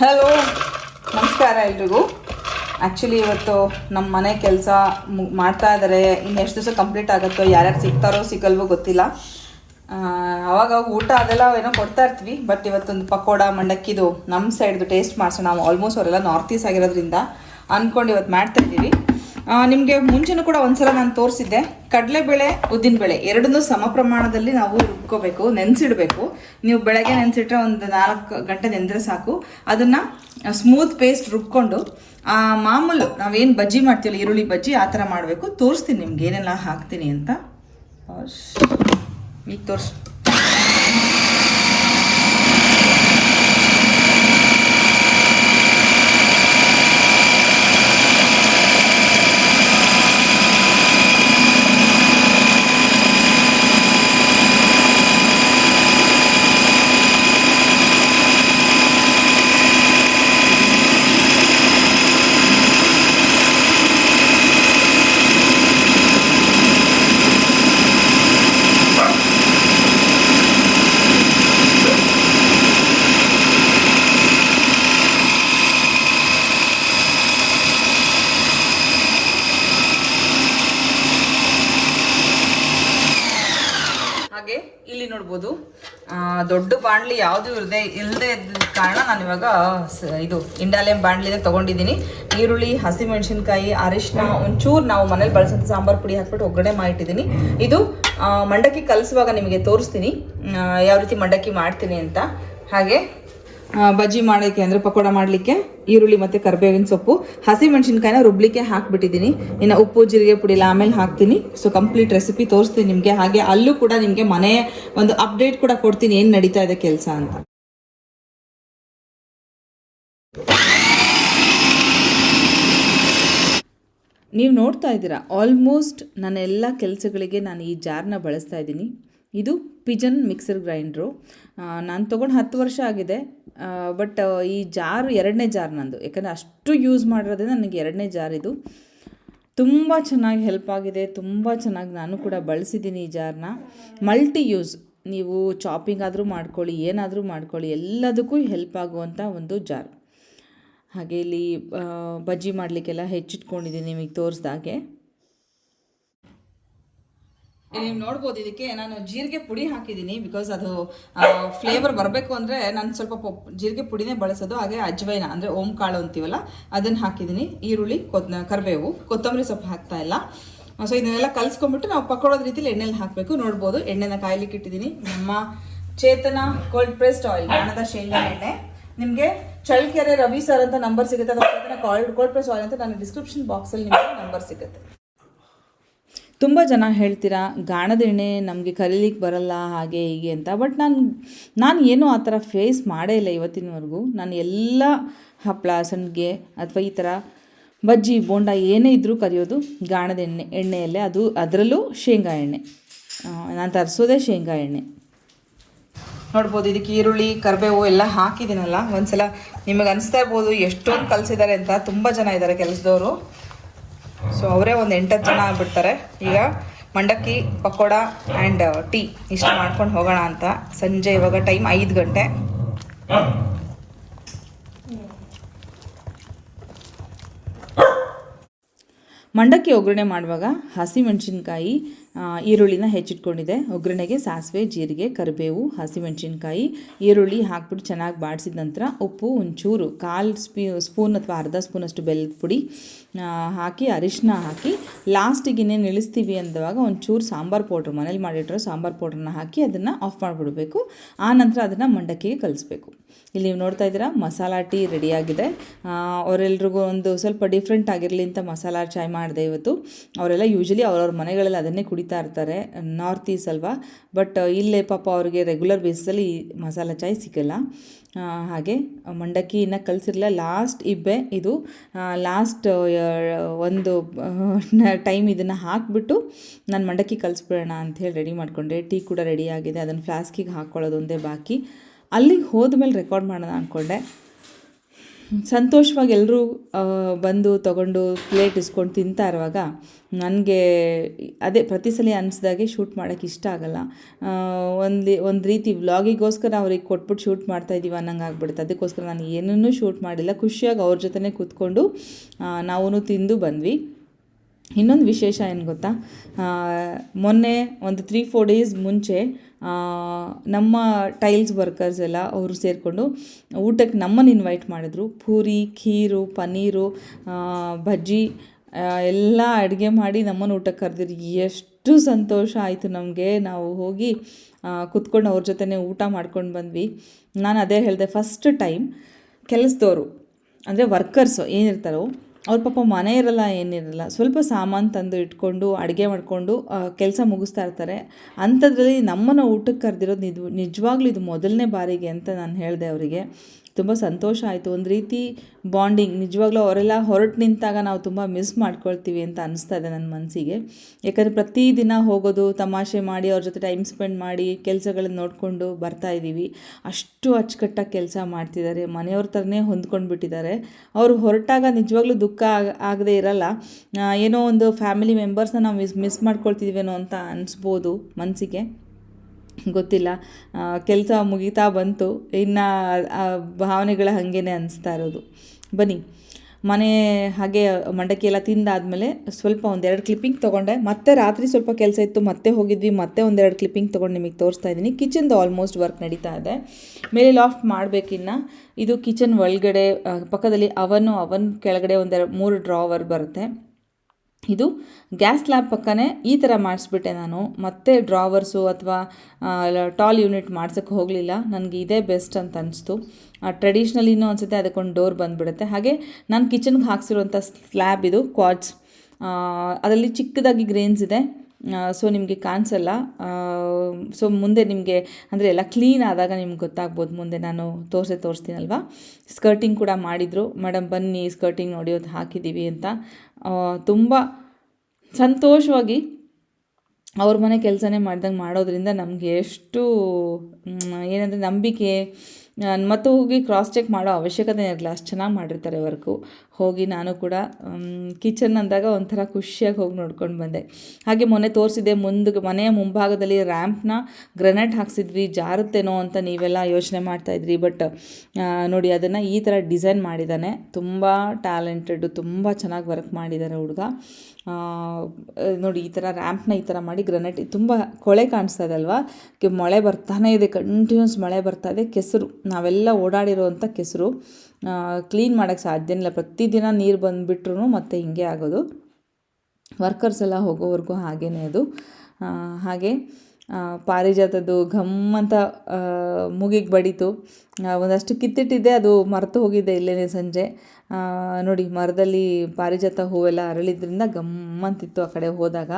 Hello ನಮಸ್ಕಾರ ಎಲ್ರಿಗೂ. Actually ಇವತ್ತು ನಮ್ಮ ಮನೆ ಕೆಲಸ ಮಾಡ್ತಾ ಇದ್ದಾರೆ ಇನ್ನು ಎಷ್ಟು ದಿವಸ ಕಂಪ್ಲೀಟ್ ಆಗುತ್ತೋ, ಯಾರ್ಯಾರು ಸಿಗ್ತಾರೋ ಸಿಗಲ್ವೋ ಗೊತ್ತಿಲ್ಲ. ಅವಾಗ ಊಟ ಅದೆಲ್ಲ ಏನೋ ಕೊಡ್ತಾ ಇರ್ತೀವಿ. ಬಟ್ ಇವತ್ತೊಂದು ಪಕೋಡ, ಮಂಡಕ್ಕಿದು ನಮ್ಮ ಸೈಡ್ದು ಟೇಸ್ಟ್ ಮಾಡಿಸೋಣ ಆಲ್ಮೋಸ್ಟ್ ಅವರೆಲ್ಲ ನಾರ್ತ್ ಈಸ್ಟ್ ಆಗಿರೋದ್ರಿಂದ ಅಂದ್ಕೊಂಡು ಇವತ್ತು ಮಾಡ್ತಾ ಇದ್ದೀವಿ. ನಿಮಗೆ ಮುಂಚೆನೂ ಕೂಡ ಒಂದ್ಸಲ ನಾನು ತೋರಿಸಿದ್ದೆ. ಕಡಲೆಬೇಳೆ, ಉದ್ದಿನಬೇಳೆ ಎರಡನ್ನೂ ಸಮ ಪ್ರಮಾಣದಲ್ಲಿ ನಾವು ರುಬ್ಕೋಬೇಕು, ನೆನೆಸಿಡಬೇಕು. ನೀವು ಬೆಳಗ್ಗೆ ನೆನೆಸಿಟ್ರೆ ಒಂದು ನಾಲ್ಕು ಗಂಟೆ ನೆಂದರೆ ಸಾಕು. ಅದನ್ನು ಸ್ಮೂತ್ ಪೇಸ್ಟ್ ರುಬ್ಕೊಂಡು, ಆ, ಮಾಮೂಲು ನಾವೇನು ಬಜ್ಜಿ ಮಾಡ್ತೀವಲ್ಲ, ಈರುಳ್ಳಿ ಬಜ್ಜಿ ಆ ಥರ ಮಾಡಬೇಕು. ತೋರಿಸ್ತೀನಿ ನಿಮ್ಗೆ ಏನೆಲ್ಲ ಹಾಕ್ತೀನಿ ಅಂತ. ಈಗ ತೋರಿಸ್ ಹಾಗೆ ಇಲ್ಲಿ ನೋಡ್ಬೋದು ಆ, ದೊಡ್ಡ ಬಾಣಲಿ ಯಾವುದು ಇರದೆ ಇಲ್ಲದೆ ಕಾರಣ ನಾನು ಇವಾಗ ಇದು ಇಂಡಾಲಿಯಂ ಬಾಣಲಿನೇ ತಗೊಂಡಿದ್ದೀನಿ. ಈರುಳ್ಳಿ, ಹಸಿಮೆಣಸಿನ್ಕಾಯಿ ಅರಿಶಿನ ಒಂಚೂರು ನಾವು ಮನೇಲಿ ಬಳಸೋ ಸಾಂಬಾರು ಪುಡಿ ಹಾಕ್ಬಿಟ್ಟು ಒಗ್ಗರಣೆ ಮಾಡಿಟ್ಟಿದ್ದೀನಿ. ಇದು ಮಂಡಕ್ಕಿ ಕಲಿಸುವಾಗ ನಿಮಗೆ ತೋರಿಸ್ತೀನಿ. ಯಾವ ರೀತಿ ಮಂಡಕ್ಕಿ ಮಾಡ್ತೀನಿ ಅಂತ. ಹಾಗೆ ಬಜ್ಜಿ ಮಾಡೋಕ್ಕೆ ಅಂದರೆ ಪಕೋಡ ಮಾಡಲಿಕ್ಕೆ, ಈರುಳ್ಳಿ ಮತ್ತು ಕರಿಬೇವಿನ ಸೊಪ್ಪು, ಹಸಿ ಮೆಣಸಿನ್ಕಾಯಿನ ರುಬ್ಲಿಕ್ಕೆ ಹಾಕ್ಬಿಟ್ಟಿದ್ದೀನಿ. ಇನ್ನು ಉಪ್ಪು, ಜೀರಿಗೆ ಪುಡಿ ಆಮೇಲೆ ಹಾಕ್ತೀನಿ. ಸೊ ಕಂಪ್ಲೀಟ್ ರೆಸಿಪಿ ತೋರಿಸ್ತೀನಿ ನಿಮಗೆ. ಹಾಗೆ ಅಲ್ಲೂ ಕೂಡ ನಿಮಗೆ ಮನೆ ಒಂದು ಅಪ್ಡೇಟ್ ಕೂಡ ಕೊಡ್ತೀನಿ ಏನು ನಡೀತಾ ಇದೆ ಕೆಲಸ ಅಂತ. ನೀವು ನೋಡ್ತಾ ಇದ್ದೀರಾ? ಆಲ್ಮೋಸ್ಟ್ ನನ್ನ ಎಲ್ಲ ಕೆಲಸಗಳಿಗೆ ನಾನು ಈ ಜಾರ್ನ ಬಳಸ್ತಾ ಇದ್ದೀನಿ. ಇದು ಪಿಜನ್ ಮಿಕ್ಸರ್ ಗ್ರೈಂಡ್ರು. ನಾನು ತೊಗೊಂಡು ಹತ್ತು ವರ್ಷ ಆಗಿದೆ. ಬಟ್ ಈ ಜಾರ್ ಎರಡನೇ ಜಾರ್ ನಂದು. ಯಾಕಂದರೆ ಅಷ್ಟು ಯೂಸ್ ಮಾಡಿರೋದ್ರಿಂದ ನನಗೆ ಎರಡನೇ ಜಾರ್ ಇದು. ತುಂಬ ಚೆನ್ನಾಗಿ ಹೆಲ್ಪ್ ಆಗಿದೆ. ತುಂಬ ಚೆನ್ನಾಗಿ ನಾನು ಕೂಡ ಬಳಸಿದ್ದೀನಿ ಈ ಜಾರ್ನ. ಮಲ್ಟಿ ಯೂಸ್ ನೀವು ಚಾಪಿಂಗ್ ಆದರೂ ಮಾಡ್ಕೊಳ್ಳಿ, ಏನಾದರೂ ಮಾಡ್ಕೊಳ್ಳಿ, ಎಲ್ಲದಕ್ಕೂ ಹೆಲ್ಪ್ ಆಗುವಂಥ ಒಂದು ಜಾರ್. ಹಾಗೆ ಇಲ್ಲಿ ಬಜ್ಜಿ ಮಾಡಲಿಕ್ಕೆಲ್ಲ ಹೆಚ್ಚಿಟ್ಕೊಂಡಿದ್ದೀನಿ ನಿಮಗೆ ತೋರಿಸ್ದಾಗೆ. ನೀವು ನೋಡ್ಬೋದು, ಇದಕ್ಕೆ ನಾನು ಜೀರಿಗೆ ಪುಡಿ ಹಾಕಿದ್ದೀನಿ ಬಿಕಾಸ್ ಅದು ಫ್ಲೇವರ್ ಬರಬೇಕು ಅಂದರೆ ನಾನು ಸ್ವಲ್ಪ ಜೀರಿಗೆ ಪುಡಿನೇ ಬಳಸೋದು, ಹಾಗೆ ಅಜ್ವೈನ, ಅಂದರೆ ಓಂ ಕಾಳು ಅಂತೀವಲ್ಲ, ಅದನ್ನು ಹಾಕಿದ್ದೀನಿ. ಈರುಳ್ಳಿ ಕೊತ್ ಕರಿಬೇವು, ಕೊತ್ತಂಬರಿ ಸೊಪ್ಪು ಹಾಕ್ತಾ ಇಲ್ಲ. ಸೊ ಇದನ್ನೆಲ್ಲ ಕಲಿಸ್ಕೊಂಡ್ಬಿಟ್ಟು ನಾವು ಪಕೋಡೋದ ರೀತಿಲಿ ಎಣ್ಣೆಲಿ ಹಾಕಬೇಕು. ನೋಡ್ಬೋದು, ಎಣ್ಣೆನ ಕಾಯ್ಲಿಕ್ಕೆ ಇಟ್ಟಿದ್ದೀನಿ. ನಮ್ಮ ಚೇತನ ಕೋಲ್ಡ್ ಪ್ರೆಸ್ಡ್ ಆಯಿಲ್ ಹಣದ ಶೇಂಗಾ ಎಣ್ಣೆ. ನಿಮಗೆ ಚಳ್ಳಕೆರೆ ರವಿ ಸರ್ ಅಂತ ನಂಬರ್ ಸಿಗುತ್ತೆ, ಅಥವಾ Chetana cold cold press oil ಅಂತ ನಾನು ಡಿಸ್ಕ್ರಿಪ್ಷನ್ ಬಾಕ್ಸಲ್ಲಿ ನಿಮಗೆ ನಂಬರ್ ಸಿಗುತ್ತೆ. ತುಂಬ ಜನ ಹೇಳ್ತೀರಾ, ಗಾಣದ ಎಣ್ಣೆ ನಮಗೆ ಕಲೀಲಿಕ್ಕೆ ಬರಲ್ಲ, ಹಾಗೆ ಹೀಗೆ ಅಂತ. ಬಟ್ ನಾನು ನಾನು ಏನೂ ಆ ಥರ ಫೇಸ್ ಮಾಡೇ ಇಲ್ಲ ಇವತ್ತಿನವರೆಗೂ. ನಾನು ಎಲ್ಲ ಹಪ್ಪಳ ಸಂಡಿಗೆ ಅಥವಾ ಈ ಥರ ಬಜ್ಜಿ, ಬೋಂಡ ಏನೇ ಇದ್ದರೂ ಕರಿಯೋದು ಗಾಣದ ಎಣ್ಣೆ, ಎಣ್ಣೆಯಲ್ಲೇ. ಅದು ಅದರಲ್ಲೂ ಶೇಂಗಾ ಎಣ್ಣೆ. ನಾನು ತರಿಸೋದೇ ಶೇಂಗಾ ಎಣ್ಣೆ. ನೋಡ್ಬೋದು, ಇದಕ್ಕೆ ಈರುಳ್ಳಿ, ಕರಿಬೇವು ಎಲ್ಲ ಹಾಕಿದ್ದೀನಲ್ಲ. ಒಂದ್ಸಲ ನಿಮಗೆ ಅನಿಸ್ತಾ ಇರ್ಬೋದು ಎಷ್ಟೊಂದು ಕಲಿಸಿದ್ದಾರೆ ಅಂತ. ತುಂಬ ಜನ ಇದ್ದಾರೆ ಕೆಲಸದವರು. ಸೊ ಅವರೇ ಒಂದು ಎಂಟತ್ತು ಜನ ಆಗ್ಬಿಡ್ತಾರೆ. ಈಗ ಮಂಡಕ್ಕಿ, ಪಕೋಡ ಆ್ಯಂಡ್ ಟೀ ಇಷ್ಟು ಮಾಡ್ಕೊಂಡು ಹೋಗೋಣ ಅಂತ ಸಂಜೆ ಇವಾಗ ಟೈಮ್ ಐದು ಗಂಟೆ. ಮಂಡಕ್ಕಿ ಒಗ್ಗರಣೆ ಮಾಡುವಾಗ ಹಸಿಮೆಣಸಿನ್ಕಾಯಿ ಈರುಳ್ಳಿನ ಹೆಚ್ಚಿಟ್ಕೊಂಡಿದ್ದೆ ಒಗ್ಗರಣೆಗೆ ಸಾಸಿವೆ, ಜೀರಿಗೆ, ಕರಿಬೇವು, ಹಸಿಮೆಣಸಿನ್ಕಾಯಿ, ಈರುಳ್ಳಿ ಹಾಕ್ಬಿಟ್ಟು ಚೆನ್ನಾಗಿ ಬಾಡಿಸಿದ ನಂತರ ಉಪ್ಪು, ಒಂಚೂರು, ಕಾಲು ಸ್ಪೀ, ಸ್ಪೂನ್ ಅಥವಾ ಅರ್ಧ ಸ್ಪೂನಷ್ಟು ಬೆಲ್ಲದ ಪುಡಿ ಹಾಕಿ ಅರಿಶಿನ ಹಾಕಿ, ಲಾಸ್ಟಿಗೆ ಇನ್ನೇನು ಇಳಿಸ್ತೀವಿ ಅಂದವಾಗ ಒಂಚೂರು ಸಾಂಬಾರು ಪೌಡ್ರ್, ಮನೇಲಿ ಮಾಡಿಟ್ಟಿರೋ ಸಾಂಬಾರು ಪೌಡ್ರನ್ನ ಹಾಕಿ ಅದನ್ನು ಆಫ್ ಮಾಡಿಬಿಡಬೇಕು. ಆ ನಂತರ ಅದನ್ನು ಮಂಡಕ್ಕಿಗೆ ಕಲಿಸ್ಬೇಕು. ಇಲ್ಲಿ ನೀವು ನೋಡ್ತಾ ಇದ್ದೀರಾ, ಮಸಾಲ ಟೀ ರೆಡಿಯಾಗಿದೆ. ಅವರೆಲ್ರಿಗೂ ಒಂದು ಸ್ವಲ್ಪ ಡಿಫ್ರೆಂಟ್ ಆಗಿರಲಿ ಅಂತ ಮಸಾಲ ಚಾಯ್ ಮಾಡಿದೆ ಇವತ್ತು. ಅವರೆಲ್ಲ ಯೂಶಲಿ ಅವ್ರವ್ರ ಮನೆಗಳಲ್ಲಿ ಅದನ್ನೇ ಕುಡಿತಾ ಇರ್ತಾರೆ ನಾರ್ತ್ ಈಸ್ ಅಲ್ವಾ? ಬಟ್ ಇಲ್ಲೇ ಪಾಪ ಅವ್ರಿಗೆ ರೆಗ್ಯುಲರ್ ಬೇಸಿಸಲ್ಲಿ ಮಸಾಲ ಚಾಯ್ ಸಿಗಲ್ಲ. ಹಾಗೆ, ಮಂಡಕ್ಕಿ ಇನ್ನು ಕಲಿಸಿರಲಿಲ್ಲ. ಲಾಸ್ಟ್ ಇಬ್ಬೆ ಇದು. ಲಾಸ್ಟ್ ಒಂದು ಟೈಮ್ ಇದನ್ನು ಹಾಕಿಬಿಟ್ಟು ನಾನು ಮಂಡಕ್ಕಿ ಕಲಿಸ್ಬಿಡೋಣ ಅಂಥೇಳಿ ರೆಡಿ ಮಾಡಿಕೊಂಡೆ. ಟೀ ಕೂಡ ರೆಡಿ ಆಗಿದೆ. ಅದನ್ನು ಫ್ಲಾಸ್ಕಿಗೆ ಹಾಕ್ಕೊಳ್ಳೋದು ಒಂದೇ ಬಾಕಿ. ಅಲ್ಲಿಗೆ ಹೋದ್ಮೇಲೆ ರೆಕಾರ್ಡ್ ಮಾಡೋಣ ಅಂದ್ಕೊಂಡೆ ಸಂತೋಷವಾಗಿ ಎಲ್ಲರೂ ಬಂದು ತಗೊಂಡು ಪ್ಲೇಟ್ ಇಸ್ಕೊಂಡು ತಿಂತಾ ಇರುವಾಗ ನನಗೆ ಅದೇ ಪ್ರತಿ ಸಲ ಅನಿಸ್ದಾಗೆ ಶೂಟ್ ಮಾಡೋಕ್ಕೆ ಇಷ್ಟ ಆಗಲ್ಲ. ಒಂದು ಒಂದು ರೀತಿ ವ್ಲಾಗಿಗೋಸ್ಕರ ಅವ್ರಿಗೆ ಕೊಟ್ಬಿಟ್ಟು ಶೂಟ್ ಮಾಡ್ತಾ ಇದ್ದೀವಿ ಅನ್ನಂಗೆ ಆಗ್ಬಿಡುತ್ತೆ. ಅದಕ್ಕೋಸ್ಕರ ನಾನು ಏನನ್ನೂ ಶೂಟ್ ಮಾಡಿಲ್ಲ. ಖುಷಿಯಾಗಿ ಅವ್ರ ಜೊತೆನೇ ಕೂತ್ಕೊಂಡು ನಾವೂ ತಿಂದು ಬಂದ್ವಿ. ಇನ್ನೊಂದು ವಿಶೇಷ ಏನು ಗೊತ್ತಾ? ಮೊನ್ನೆ ಒಂದು ತ್ರೀ ಫೋರ್ ಡೇಸ್ ಮುಂಚೆ ನಮ್ಮ ಟೈಲ್ಸ್ ವರ್ಕರ್ಸ್ ಎಲ್ಲ ಅವರು ಸೇರಿಕೊಂಡು ಊಟಕ್ಕೆ ನಮ್ಮನ್ನು ಇನ್ವೈಟ್ ಮಾಡಿದ್ರು. ಪೂರಿ, ಖೀರು ಪನ್ನೀರು ಬಜ್ಜಿ ಎಲ್ಲ ಅಡುಗೆ ಮಾಡಿ ನಮ್ಮನ್ನು ಊಟಕ್ಕೆ ಕರೆದಿರಿ. ಎಷ್ಟು ಸಂತೋಷ ಆಯಿತು ನಮಗೆ. ನಾವು ಹೋಗಿ ಕುತ್ಕೊಂಡು ಅವ್ರ ಜೊತೆನೇ ಊಟ ಮಾಡ್ಕೊಂಡು ಬಂದ್ವಿ. ನಾನು ಅದೇ ಹೇಳಿದೆ ಫಸ್ಟ್ ಟೈಮ್ ಕೆಲಸದವರು ಅಂದರೆ ವರ್ಕರ್ಸು ಏನಿರ್ತಾರೋ ಅವ್ರ ಪಾಪ ಮನೆ ಇರಲ್ಲ ಏನಿರಲ್ಲ ಸ್ವಲ್ಪ ಸಾಮಾನು ತಂದು ಇಟ್ಕೊಂಡು, ಅಡುಗೆ ಮಾಡಿಕೊಂಡು ಕೆಲಸ ಮುಗಿಸ್ತಾ ಇರ್ತಾರೆ. ಅಂಥದ್ರಲ್ಲಿ ನಮ್ಮನ್ನು ಊಟಕ್ಕೆ ಕರೆದಿರೋದು ನಿಜ, ನಿಜವಾಗ್ಲೂ ಇದು ಮೊದಲನೇ ಬಾರಿಗೆ ಅಂತ ನಾನು ಹೇಳಿದೆ ಅವರಿಗೆ. ತುಂಬ ಸಂತೋಷ ಆಯಿತು. ಒಂದು ರೀತಿ ಬಾಂಡಿಂಗ್ ನಿಜವಾಗ್ಲೂ ಅವರೆಲ್ಲ ಹೊರಟು ನಿಂತಾಗ ನಾವು ತುಂಬ ಮಿಸ್ ಮಾಡ್ಕೊಳ್ತೀವಿ ಅಂತ ಅನಿಸ್ತಾ ಇದೆ ನನ್ನ ಮನಸ್ಸಿಗೆ. ಯಾಕಂದರೆ ಪ್ರತಿದಿನ ಹೋಗೋದು, ತಮಾಷೆ ಮಾಡಿ, ಅವ್ರ ಜೊತೆ ಟೈಮ್ ಸ್ಪೆಂಡ್ ಮಾಡಿ, ಕೆಲಸಗಳನ್ನ ನೋಡಿಕೊಂಡು ಬರ್ತಾ ಇದ್ದೀವಿ. ಅಷ್ಟು ಅಚ್ಚುಕಟ್ಟಾಗಿ ಕೆಲಸ ಮಾಡ್ತಿದ್ದಾರೆ. ಮನೆಯವ್ರ ಥರನೇ ಹೊಂದ್ಕೊಂಡು ಬಿಟ್ಟಿದ್ದಾರೆ. ಅವರು ಹೊರಟಾಗ ನಿಜವಾಗ್ಲೂ ದುಃಖ ಆಗ, ಆಗದೇ ಇರಲ್ಲ. ಏನೋ ಒಂದು ಫ್ಯಾಮಿಲಿ ಮೆಂಬರ್ಸ್ನ ನಾವು ಮಿಸ್ ಮಿಸ್ ಮಾಡ್ಕೊಳ್ತಿದ್ದೀವೇನೋ ಅಂತ ಅನಿಸ್ಬೋದು ಮನಸ್ಸಿಗೆ. ಗೊತ್ತಿಲ್ಲ. ಕೆಲಸ ಮುಗಿತಾ ಬಂತು. ಇನ್ನು ಆ ಭಾವನೆಗಳ ಹಾಗೇನೆ ಅನಿಸ್ತಾ ಇರೋದು. ಬನ್ನಿ. ಮನೆ ಹಾಗೆ ಮಂಡಕ್ಕಿ ಎಲ್ಲ ತಿಂದಾದಮೇಲೆ ಸ್ವಲ್ಪ ಒಂದೆರಡು ಕ್ಲಿಪ್ಪಿಂಗ್ ತೊಗೊಂಡೆ. ಮತ್ತೆ ರಾತ್ರಿ ಸ್ವಲ್ಪ ಕೆಲಸ ಇತ್ತು. ಮತ್ತೆ ಹೋಗಿದ್ವಿ. ಮತ್ತೆ ಒಂದೆರಡು ಕ್ಲಿಪ್ಪಿಂಗ್ ತೊಗೊಂಡು ನಿಮಗೆ ತೋರಿಸ್ತಾ ಇದ್ದೀನಿ. ಕಿಚನ್ದು ಆಲ್ಮೋಸ್ಟ್ ವರ್ಕ್ ನಡೀತಾ ಇದೆ. ಮೇಲೆ ಲಾಫ್ಟ್ ಮಾಡಬೇಕಿನ್ನ ಇದು ಕಿಚನ್ ಒಳಗಡೆ ಪಕ್ಕದಲ್ಲಿ ಅವನು, ಅವನ್ ಕೆಳಗಡೆ ಒಂದೆರಡು, ಮೂರು ಡ್ರಾವರ್ ಬರುತ್ತೆ. ಇದು ಗ್ಯಾಸ್ ಸ್ಲ್ಯಾಬ್ ಪಕ್ಕನೇ ಈ ಥರ ಮಾಡಿಸ್ಬಿಟ್ಟೆ ನಾನು. ಮತ್ತೆ ಡ್ರಾವರ್ಸು ಅಥವಾ ಟಾಲ್ ಯೂನಿಟ್ ಮಾಡ್ಸೋಕ್ಕೆ ಹೋಗಲಿಲ್ಲ. ನನಗೆ ಇದೇ ಬೆಸ್ಟ್ ಅಂತ ಅನಿಸ್ತು. ಟ್ರೆಡಿಷ್ನಲಿನೂ ಅನಿಸುತ್ತೆ, ಅದಕ್ಕೊಂದು ಡೋರ್ ಬಂದುಬಿಡುತ್ತೆ. ಹಾಗೆ ನಾನು ಕಿಚನ್ಗೆ ಹಾಕ್ಸಿರುವಂಥ ಸ್ಲ್ಯಾಬ್ ಇದು ಕ್ವಾಡ್ಸ್. ಅದರಲ್ಲಿ ಚಿಕ್ಕದಾಗಿ ಗ್ರೇನ್ಸ್ ಇದೆ. ಸೊ ನಿಮಗೆ ಕಾಣಿಸಲ್ಲ. ಸೊ ಮುಂದೆ ನಿಮಗೆ ಅಂದರೆ ಎಲ್ಲ ಕ್ಲೀನ್ ಆದಾಗ ನಿಮ್ಗೆ ಗೊತ್ತಾಗ್ಬೋದು. ಮುಂದೆ ನಾನು ತೋರಿಸೇ ತೋರಿಸ್ತೀನಲ್ವಾ? ಸ್ಕರ್ಟಿಂಗ್ ಕೂಡ ಮಾಡಿದರು. ಮೇಡಮ್ ಬನ್ನಿ ಸ್ಕರ್ಟಿಂಗ್ ನೋಡಿ ಅದು ಹಾಕಿದ್ದೀವಿ ಅಂತ. ತುಂಬ ಸಂತೋಷವಾಗಿ ಅವ್ರ ಮನೆ ಕೆಲಸನೇ ಮಾಡ್ದಂಗೆ ಮಾಡೋದ್ರಿಂದ ನಮಗೆ ಎಷ್ಟು ಏನಂದರೆ ನಂಬಿಕೆ ಮತ್ತು ಹೋಗಿ ಕ್ರಾಸ್ ಚೆಕ್ ಮಾಡೋ ಅವಶ್ಯಕತೆ ಇರಲಿಲ್ಲ ಅಷ್ಟು ಚೆನ್ನಾಗಿ ಮಾಡಿರ್ತಾರೆ ವರ್ಕು ಹೋಗಿ ನಾನು ಕೂಡ ಕಿಚನ್ ಅಂದಾಗ ಒಂಥರ ಖುಷಿಯಾಗಿ ಹೋಗಿ ನೋಡ್ಕೊಂಡು ಬಂದೆ. ಹಾಗೆ ಮೊನ್ನೆ ತೋರಿಸಿದೆ ಮುಂದೆ ಮನೆಯ ಮುಂಭಾಗದಲ್ಲಿ ರ್ಯಾಂಪ್ನ ಗ್ರೆನೇಟ್ ಹಾಕ್ಸಿದ್ವಿ, ಜಾರುತ್ತೇನೋ ಅಂತ ನೀವೆಲ್ಲ ಯೋಚನೆ ಮಾಡ್ತಾಯಿದ್ರಿ ಬಟ್ ನೋಡಿ ಅದನ್ನು ಈ ಥರ ಡಿಸೈನ್ ಮಾಡಿದ್ದಾನೆ ತುಂಬ ಟ್ಯಾಲೆಂಟೆಡ್, ತುಂಬ ಚೆನ್ನಾಗಿ ವರ್ಕ್ ಮಾಡಿದ್ದಾರೆ ಹುಡುಗ. ನೋಡಿ ಈ ಥರ ರ್ಯಾಂಪ್ನ ಈ ಥರ ಮಾಡಿ ಗ್ರನೇಟ್, ತುಂಬ ಕೊಳೆ ಕಾಣಿಸ್ತಾ ಇದೆ ಅಲ್ವಾ? ಮಳೆ ಬರ್ತಾನೆ ಇದೆ, ಕಂಟಿನ್ಯೂಸ್ ಮಳೆ ಬರ್ತಾ ಇದೆ, ಕೆಸರು, ನಾವೆಲ್ಲ ಓಡಾಡಿರೋವಂಥ ಕೆಸರು. ಕ್ಲೀನ್ ಮಾಡೋಕ್ಕೆ ಸಾಧ್ಯ ಇಲ್ಲ. ಪ್ರತಿದಿನ ನೀರು ಬಂದುಬಿಟ್ರೂ ಮತ್ತೆ ಹಿಂಗೆ ಆಗೋದು. ವರ್ಕರ್ಸ್ ಎಲ್ಲ ಹೋಗೋವರೆಗೂ ಹಾಗೇ ಅದು. ಹಾಗೆ ಪಾರಿಜಾತದ್ದು ಘಮ್ ಅಂತ ಮೂಗಿಗೆ ಬಡಿತು. ಒಂದಷ್ಟು ಕಿತ್ತಿಟ್ಟಿದ್ದೆ, ಅದು ಮರೆತು ಹೋಗಿದೆ ಇಲ್ಲೇ ಸಂಜೆ. ನೋಡಿ ಮರದಲ್ಲಿ ಪಾರಿಜಾತ ಹೂವೆಲ್ಲ ಅರಳಿದ್ರಿಂದ ಘಮ್ಮಂತಿತ್ತು ಆ ಕಡೆ ಹೋದಾಗ.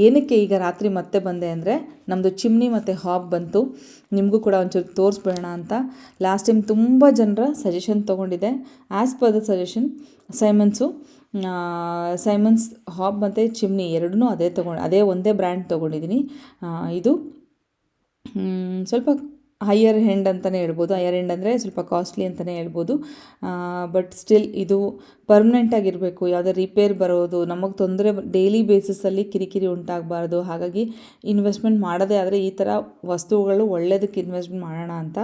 ಏನಕ್ಕೆ ಈಗ ರಾತ್ರಿ ಮತ್ತೆ ಬಂದೆ ಅಂದರೆ ನಮ್ಮದು ಚಿಮ್ನಿ ಮತ್ತು ಹಾಬ್ ಬಂತು. ನಿಮಗೂ ಕೂಡ ಒಂಚೂರು ತೋರಿಸ್ಬಿಡೋಣ ಅಂತ. ಲಾಸ್ಟ್ ಟೈಮ್ ತುಂಬ ಜನರ ಸಜೆಷನ್ ತೊಗೊಂಡಿದ್ದೆ. As per the suggestion Siemens Siemens hob ಮತ್ತು ಚಿಮ್ನಿ ಎರಡನ್ನೂ ಅದೇ ತೊಗೊಂಡು, ಅದೇ ಒಂದೇ ಬ್ರ್ಯಾಂಡ್ ತೊಗೊಂಡಿದ್ದೀನಿ. ಇದು ಸ್ವಲ್ಪ ಹೈಯರ್ ಹೆಂಡ್ ಅಂತಲೇ ಹೇಳ್ಬೋದು. ಹೈಯರ್ ಹೆಂಡ್ ಅಂದರೆ ಸ್ವಲ್ಪ ಕಾಸ್ಟ್ಲಿ ಅಂತಲೇ ಹೇಳ್ಬೋದು. ಬಟ್ ಸ್ಟಿಲ್ ಇದು ಪರ್ಮನೆಂಟಾಗಿರಬೇಕು ಯಾವುದೇ ರಿಪೇರ್ ಬರೋದು, ನಮಗೆ ತೊಂದರೆ ಡೈಲಿ ಬೇಸಿಸಲ್ಲಿ ಕಿರಿಕಿರಿ ಉಂಟಾಗಬಾರ್ದು. ಹಾಗಾಗಿ ಇನ್ವೆಸ್ಟ್ಮೆಂಟ್ ಮಾಡೋದೇ ಆದರೆ ಈ ಥರ ವಸ್ತುಗಳು ಒಳ್ಳೆಯದಕ್ಕೆ ಇನ್ವೆಸ್ಟ್ಮೆಂಟ್ ಮಾಡೋಣ ಅಂತ.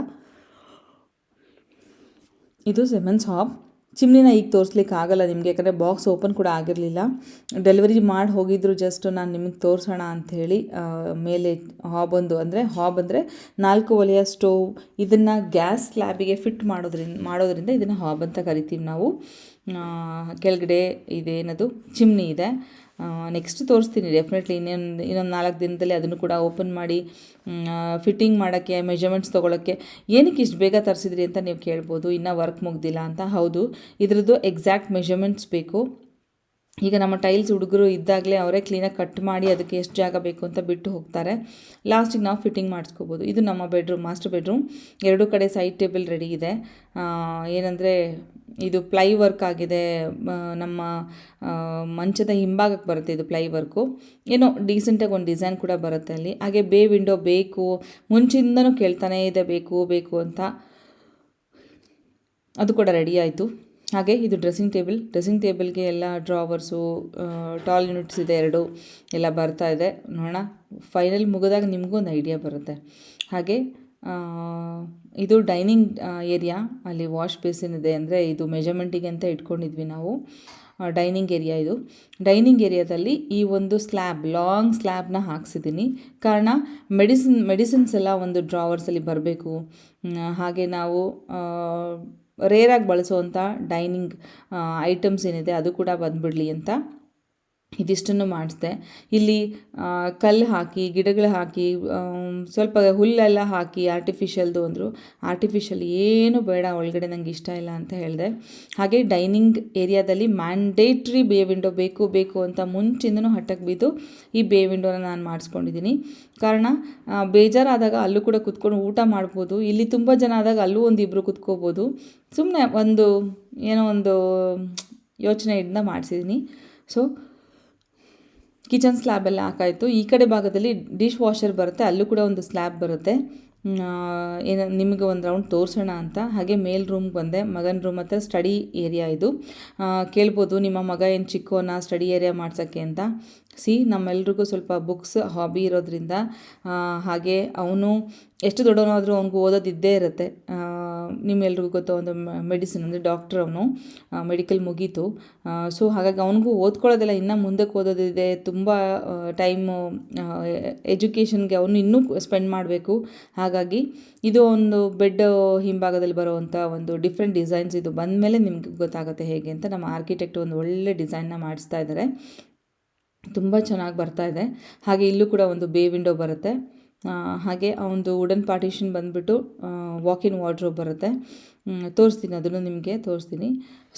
ಇದು ಸೆಮೆನ್ಸ್ ಹಾಬ್ ಚಿಮ್ನಿನ ಈಗ ತೋರಿಸ್ಲಿಕ್ಕೆ ಆಗಲ್ಲ ನಿಮಗೆ, ಯಾಕಂದರೆ ಬಾಕ್ಸ್ ಓಪನ್ ಕೂಡ ಆಗಿರಲಿಲ್ಲ. ಡೆಲಿವರಿ ಮಾಡಿ ಹೋಗಿದ್ರು ಜಸ್ಟ್ ನಾನು ನಿಮಗೆ ತೋರಿಸೋಣ ಅಂಥೇಳಿ ಮೇಲೆ ಹಾಬ್ ಒಂದು ಅಂದರೆ ಹಾಬ್ ಅಂದರೆ ನಾಲ್ಕು ಒಲೆಯ ಸ್ಟೋವ್ ಇದನ್ನು ಗ್ಯಾಸ್ ಸ್ಲ್ಯಾಬಿಗೆ ಫಿಟ್ ಮಾಡೋದ್ರಿಂದ ಮಾಡೋದ್ರಿಂದ ಇದನ್ನು ಹಾಬ್ ಅಂತ ಕರಿತೀವಿ ನಾವು. ಕೆಳಗಡೆ ಇದೇನದು, ಚಿಮ್ನಿ ಇದೆ. ನೆಕ್ಸ್ಟ್ ತೋರಿಸ್ತೀನಿ. ಡೆಫಿನೆಟ್ಲಿ ಇನ್ನೊಂದು ಇನ್ನೊಂದು ನಾಲ್ಕು ದಿನದಲ್ಲಿ ಅದನ್ನು ಕೂಡ ಓಪನ್ ಮಾಡಿ ಫಿಟ್ಟಿಂಗ್ ಮಾಡೋಕ್ಕೆ ಮೆಜರ್ಮೆಂಟ್ಸ್ ತೊಗೊಳಕ್ಕೆ ಏನಕ್ಕೆ ಇಷ್ಟು ಬೇಗ ತರಿಸಿದ್ರಿ ಅಂತ ನೀವು ಕೇಳ್ಬೋದು. ಇನ್ನೂ ವರ್ಕ್ ಮುಗ್ದಿಲ್ಲ ಅಂತ. ಹೌದು, ಇದರದ್ದು ಎಕ್ಸಾಕ್ಟ್ ಮೆಜರ್ಮೆಂಟ್ಸ್ ಬೇಕು. ಈಗ ನಮ್ಮ ಟೈಲ್ಸ್ ಹುಡುಗರು ಇದ್ದಾಗಲೇ ಅವರೇ ಕ್ಲೀನಾಗಿ ಕಟ್ ಮಾಡಿ ಅದಕ್ಕೆ ಎಷ್ಟು ಜಾಗ ಬೇಕು ಅಂತ ಬಿಟ್ಟು ಹೋಗ್ತಾರೆ. ಲಾಸ್ಟಿಗೆ ನಾವು ಫಿಟ್ಟಿಂಗ್ ಮಾಡಿಸ್ಕೋಬೋದು. ಇದು ನಮ್ಮ ಬೆಡ್ರೂಮ್ ಮಾಸ್ಟರ್ ಬೆಡ್ರೂಮ್ ಎರಡೂ ಕಡೆ ಸೈಡ್ ಟೇಬಲ್ ರೆಡಿ ಇದೆ. ಏನಂದರೆ ಇದು ಪ್ಲೈ ವರ್ಕ್ ಆಗಿದೆ. ನಮ್ಮ ಮಂಚದ ಹಿಂಭಾಗಕ್ಕೆ ಬರುತ್ತೆ ಇದು ಪ್ಲೈ ವರ್ಕು ಏನೋ ಡೀಸೆಂಟಾಗಿ ಒಂದು ಡಿಸೈನ್ ಕೂಡ ಬರುತ್ತೆ ಅಲ್ಲಿ. ಹಾಗೆ ಬೇ ವಿಂಡೋ ಬೇಕು. ಮುಂಚಿಂದನೂ ಕೇಳ್ತಾನೇ ಇದೆ ಬೇಕು ಬೇಕು ಅಂತ. ಅದು ಕೂಡ ರೆಡಿ ಆಯಿತು. ಹಾಗೆ ಇದು ಡ್ರೆಸ್ಸಿಂಗ್ ಟೇಬಲ್ ಡ್ರೆಸ್ಸಿಂಗ್ ಟೇಬಲ್ಗೆ ಎಲ್ಲ ಡ್ರಾವರ್ಸು ಟಾಲ್ ಯೂನಿಟ್ಸ್ ಇದೆ ಎರಡು ಎಲ್ಲ ಬರ್ತಾ ಇದೆ. ನೋಡೋಣ. ಫೈನಲ್ ಮುಗಿದಾಗ ನಿಮಗೂ ಒಂದು ಐಡಿಯಾ ಬರುತ್ತೆ. ಹಾಗೆ ಇದು ಡೈನಿಂಗ್ ಏರಿಯಾ ಅಲ್ಲಿ ವಾಶ್ ಬೇಸಿನ್ ಇದೆ ಅಂದರೆ ಇದು ಮೆಜರ್ಮೆಂಟಿಗೆ ಅಂತ ಇಟ್ಕೊಂಡಿದ್ವಿ ನಾವು. ಡೈನಿಂಗ್ ಏರಿಯಾ ಇದು. ಡೈನಿಂಗ್ ಏರಿಯಾದಲ್ಲಿ ಈ ಒಂದು ಸ್ಲ್ಯಾಬ್ ಲಾಂಗ್ ಸ್ಲ್ಯಾಬ್ನ ಹಾಕ್ಸಿದ್ದೀನಿ. ಕಾರಣ ಮೆಡಿಸಿನ್ ಮೆಡಿಸಿನ್ಸ್ ಎಲ್ಲ ಒಂದು ಡ್ರಾವರ್ಸಲ್ಲಿ ಬರಬೇಕು. ಹಾಗೆ ನಾವು ರೇರಾಗಿ ಬಳಸುವಂಥ ಡೈನಿಂಗ್ ಐಟಮ್ಸ್ ಏನಿದೆ ಅದು ಕೂಡ ಬಂದುಬಿಡ್ಲಿ ಅಂತ ಇದಿಷ್ಟನ್ನು ಮಾಡಿಸ್ದೆ. ಇಲ್ಲಿ ಕಲ್ಲು ಹಾಕಿ, ಗಿಡಗಳು ಹಾಕಿ ಸ್ವಲ್ಪ ಹುಲ್ಲೆಲ್ಲ ಹಾಕಿ ಆರ್ಟಿಫಿಷಿಯಲ್ದು ಅಂದರು. ಆರ್ಟಿಫಿಷಿಯಲ್ ಏನು ಬೇಡ, ಒಳಗಡೆ ನಂಗೆ ಇಷ್ಟ ಇಲ್ಲ ಅಂತ ಹೇಳಿದೆ. ಹಾಗೆ ಡೈನಿಂಗ್ ಏರಿಯಾದಲ್ಲಿ ಮ್ಯಾಂಡೇಟ್ರಿ ಬೇ ವಿಂಡೋ ಬೇಕು ಬೇಕು ಅಂತ ಮುಂಚಿಂದನೂ ಹಠಕ್ಕೆ ಬಿದ್ದು ಈ ಬೇ ವಿಂಡೋನ ನಾನು ಮಾಡಿಸ್ಕೊಂಡಿದ್ದೀನಿ. ಕಾರಣ ಬೇಜಾರಾದಾಗ ಅಲ್ಲೂ ಕೂಡ ಕುತ್ಕೊಂಡು ಊಟ ಮಾಡ್ಬೋದು. ಇಲ್ಲಿ ತುಂಬ ಜನ ಆದಾಗ ಅಲ್ಲೂ ಒಂದು ಇಬ್ಬರು ಕುತ್ಕೋಬೋದು. ಸುಮ್ಮನೆ ಒಂದು, ಏನೋ ಒಂದು ಯೋಚನೆಯಿಂದ ಮಾಡಿಸಿದ್ದೀನಿ ಸೊ ಕಿಚನ್ ಸ್ಲ್ಯಾಬ್ ಎಲ್ಲ ಹಾಕಾಯಿತು. ಈ ಕಡೆ ಭಾಗದಲ್ಲಿ ಡಿಶ್ ವಾಷರ್ ಬರುತ್ತೆ, ಅಲ್ಲೂ ಕೂಡ ಒಂದು ಸ್ಲ್ಯಾಬ್ ಬರುತ್ತೆ. ಏನ, ನಿಮಗೆ ಒಂದು ರೌಂಡ್ ತೋರಿಸೋಣ ಅಂತ. ಹಾಗೆ ಮೇಲ್ ರೂಮ್ಗೆ ಬಂದೆ, ಮಗನ ರೂಮ್ ಹತ್ರ ಸ್ಟಡಿ ಏರಿಯಾ ಇದು. ಕೇಳ್ಬೋದು ನಿಮ್ಮ ಮಗ ಏನು ಚಿಕ್ಕೋನ ಸ್ಟಡಿ ಏರಿಯಾ ಮಾಡ್ಸೋಕ್ಕೆ ಅಂತ. ಸಿ, ನಮ್ಮೆಲ್ರಿಗೂ ಸ್ವಲ್ಪ ಬುಕ್ಸ್, ಹಾಬಿ ಇರೋದ್ರಿಂದ ಹಾಗೆ ಅವನು, ಎಷ್ಟು ದೊಡ್ಡವನಾದರೂ ಅವ್ನಿಗೂ ಓದೋದು ಇದ್ದೇ ಇರುತ್ತೆ. ನಿಮ್ಮೆಲ್ರಿಗೂ ಗೊತ್ತೋ ಒಂದು ಮೆಡಿಸಿನ್ ಅಂದರೆ ಡಾಕ್ಟ್ರ್ ಅವನು ಮೆಡಿಕಲ್ ಮುಗೀತು. ಸೊ ಹಾಗಾಗಿ ಅವನಿಗೂ ಓದ್ಕೊಳ್ಳೋದಿಲ್ಲ, ಇನ್ನೂ ಮುಂದಕ್ಕೆ ಓದೋದಿದೆ, ತುಂಬ ಟೈಮು ಎಜುಕೇಷನ್ಗೆ ಅವನು ಇನ್ನೂ ಸ್ಪೆಂಡ್ ಮಾಡಬೇಕು. ಹಾಗಾಗಿ ಇದು ಒಂದು ಬೆಡ್ ಹಿಂಭಾಗದಲ್ಲಿ ಬರುವಂಥ ಒಂದು ಡಿಫ್ರೆಂಟ್ ಡಿಸೈನ್ಸ್ ಇದು ಬಂದ ಮೇಲೆ ನಿಮ್ಗೆ ಗೊತ್ತಾಗುತ್ತೆ ಹೇಗೆ ಅಂತ ನಮ್ಮ ಆರ್ಕಿಟೆಕ್ಟ್ ಒಂದು ಒಳ್ಳೆ ಡಿಸೈನ್ನ ಮಾಡಿಸ್ತಾ ಇದ್ದಾರೆ. ತುಂಬ ಚೆನ್ನಾಗಿ ಬರ್ತಾ ಇದೆ. ಹಾಗೆ ಇಲ್ಲೂ ಕೂಡ ಒಂದು ಬೇ ವಿಂಡೋ ಬರುತ್ತೆ. ಹಾಗೆ ಆ ಒಂದು ವುಡನ್ ಪಾರ್ಟಿಷನ್ ಬಂದುಬಿಟ್ಟು ವಾಕ್ ಇನ್ ವಾರ್ಡ್ರೋಬ್ ಬರುತ್ತೆ. ತೋರಿಸ್ತೀನಿ ಅದನ್ನು ನಿಮಗೆ ತೋರಿಸ್ತೀನಿ.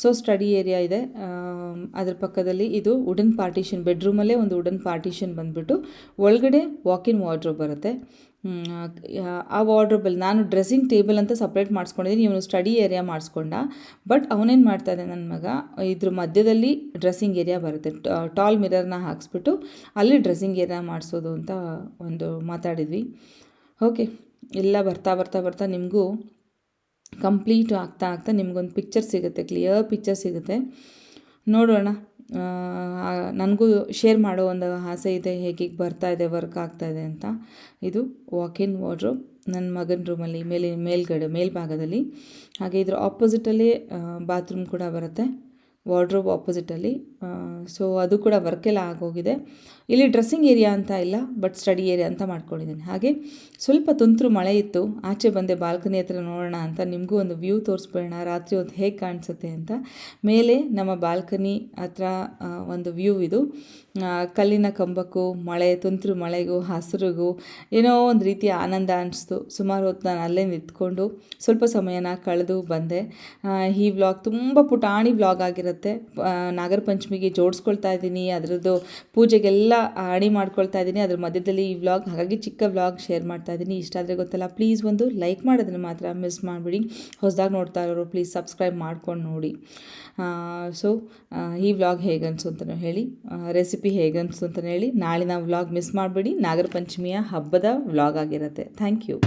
ಸೊ ಸ್ಟಡಿ ಏರಿಯಾ ಇದೆ. ಅದರ ಪಕ್ಕದಲ್ಲಿ ಇದು ವುಡನ್ ಪಾರ್ಟಿಷನ್ ಬೆಡ್ರೂಮಲ್ಲೇ ಒಂದು ವುಡನ್ ಪಾರ್ಟಿಷನ್ ಬಂದುಬಿಟ್ಟು ಒಳಗಡೆ ವಾಕ್ ಇನ್ ವಾರ್ಡ್ರೋಬ್ ಬರುತ್ತೆ ಆ ವಾರ್ಡ್ರೋಬಲ್ಲಿ ನಾನು ಡ್ರೆಸ್ಸಿಂಗ್ ಟೇಬಲ್ ಅಂತ ಸಪ್ರೇಟ್ ಮಾಡಿಸ್ಕೊಂಡಿದ್ದೀನಿ. ಇವನು ಸ್ಟಡಿ ಏರಿಯಾ ಮಾಡಿಸ್ಕೊಂಡ. ಬಟ್ ಅವನೇನು ಮಾಡ್ತಾ ಇದ್ದಾನೆ ನನ್ನ ಮಗ? ಇದ್ರ ಮಧ್ಯದಲ್ಲಿ ಡ್ರೆಸ್ಸಿಂಗ್ ಏರಿಯಾ ಬರುತ್ತೆ. ಟಾಲ್ ಮಿರರ್ನ ಹಾಕ್ಸ್ಬಿಟ್ಟು ಅಲ್ಲಿ ಡ್ರೆಸ್ಸಿಂಗ್ ಏರಿಯಾ ಮಾಡಿಸೋದು ಅಂತ ಒಂದು ಮಾತಾಡಿದ್ವಿ. ಓಕೆ ಎಲ್ಲ ಬರ್ತಾ ಬರ್ತಾ ಬರ್ತಾ ನಿಮಗೂ ಕಂಪ್ಲೀಟ್ ಆಗ್ತಾ ಆಗ್ತಾ ನಿಮಗೊಂದು ಪಿಕ್ಚರ್ ಸಿಗುತ್ತೆ, ಕ್ಲಿಯರ್ ಪಿಕ್ಚರ್ ಸಿಗುತ್ತೆ. ನೋಡೋಣ. ನನಗೂ ಶೇರ್ ಮಾಡೋ ಒಂದು ಆಸೆ ಇದೆ ಹೇಗೆ ಬರ್ತಾ ಇದೆ, ವರ್ಕ್ ಆಗ್ತಾ ಇದೆ ಅಂತ. ಇದು ವಾಕ್ ಇನ್ ವಾರ್ಡ್ರೋಬ್ ನನ್ನ ಮಗನ ರೂಮಲ್ಲಿ ಮೇಲೆ, ಮೇಲ್ಗಡೆ, ಮೇಲ್ಭಾಗದಲ್ಲಿ. ಹಾಗೆ ಇದರ ಆಪೋಸಿಟಲ್ಲಿ ಬಾತ್ರೂಮ್ ಕೂಡ ಬರುತ್ತೆ. ವಾರ್ಡ್ರೋಬ್ ಆಪೋಸಿಟಲ್ಲಿ ಸೊ ಅದು ಕೂಡ ವರ್ಕೆಲ್ಲ ಆಗೋಗಿದೆ. ಇಲ್ಲಿ ಡ್ರೆಸ್ಸಿಂಗ್ ಏರಿಯಾ ಅಂತ ಇಲ್ಲ ಬಟ್ ಸ್ಟಡಿ ಏರಿಯಾ ಅಂತ ಮಾಡ್ಕೊಂಡಿದ್ದೀನಿ. ಹಾಗೆ ಸ್ವಲ್ಪ ತುಂತುರು ಮಳೆ ಇತ್ತು, ಆಚೆ ಬಂದೆ ಬಾಲ್ಕನಿ ಹತ್ರ ನೋಡೋಣ ಅಂತ ನಿಮಗೂ ಒಂದು ವ್ಯೂ ತೋರಿಸ್ಬೇಡೋಣ, ರಾತ್ರಿ ಹೊತ್ತು ಹೇಗೆ ಕಾಣಿಸುತ್ತೆ ಅಂತ. ಮೇಲೆ ನಮ್ಮ ಬಾಲ್ಕನಿ ಹತ್ರ ಒಂದು ವ್ಯೂ ಇದು. ಕಲ್ಲಿನ ಕಂಬಕ್ಕೂ, ಮಳೆ, ತುಂತುರು ಮಳೆಗೂ, ಹಸಿರಿಗೂ ಏನೋ ಒಂದು ರೀತಿಯ ಆನಂದ ಅನಿಸ್ತು. ಸುಮಾರು ಹೊತ್ತು ನಾನು ಅಲ್ಲೇ ನಿಂತ್ಕೊಂಡು ಸ್ವಲ್ಪ ಸಮಯನ ಕಳೆದು ಬಂದೆ. ಈ ವ್ಲಾಗ್ ತುಂಬ ಪುಟಾಣಿ ವ್ಲಾಗ್ ಆಗಿರುತ್ತೆ. ನಾಗರ ಪಂಚಮಿಗೆ ಜೋಡಿಸ್ಕೊಳ್ತಾ ಇದ್ದೀನಿ, ಅದರದ್ದು ಪೂಜೆಗೆಲ್ಲ ಅಣಿ ಮಾಡ್ಕೊಳ್ತಾ ಇದ್ದೀನಿ. ಅದ್ರ ಮಧ್ಯದಲ್ಲಿ ಈ ವ್ಲಾಗ್ ಹಾಗಾಗಿ ಚಿಕ್ಕ ವ್ಲಾಗ್ ಶೇರ್ ಮಾಡ್ತಾ ಇದ್ದೀನಿ ಇಷ್ಟ ಆದರೆ ಗೊತ್ತಲ್ಲ ಪ್ಲೀಸ್ ಒಂದು ಲೈಕ್ ಮಾಡೋದನ್ನು ಮಾತ್ರ ಮಿಸ್ ಮಾಡಿಬಿಡಿ. ಹೊಸದಾಗಿ ನೋಡ್ತಾ ಇರೋರು ಪ್ಲೀಸ್ ಸಬ್ಸ್ಕ್ರೈಬ್ ಮಾಡ್ಕೊಂಡು ನೋಡಿ. ಸೊ ಈ ವ್ಲಾಗ್ ಹೇಗೆ ಅನಿಸು ಅಂತಲೂ ಹೇಳಿ ರೆಸಿಪಿ ಹೇಗೆ ಅನಿಸು ಅಂತಲೂ ಹೇಳಿ, ನಾಳಿನ ವ್ಲಾಗ್ ಮಿಸ್ ಮಾಡಿಬಿಡಿ. ನಾಗರ ಪಂಚಮಿಯ ಹಬ್ಬದ ವ್ಲಾಗ್ ಆಗಿರುತ್ತೆ. Thank you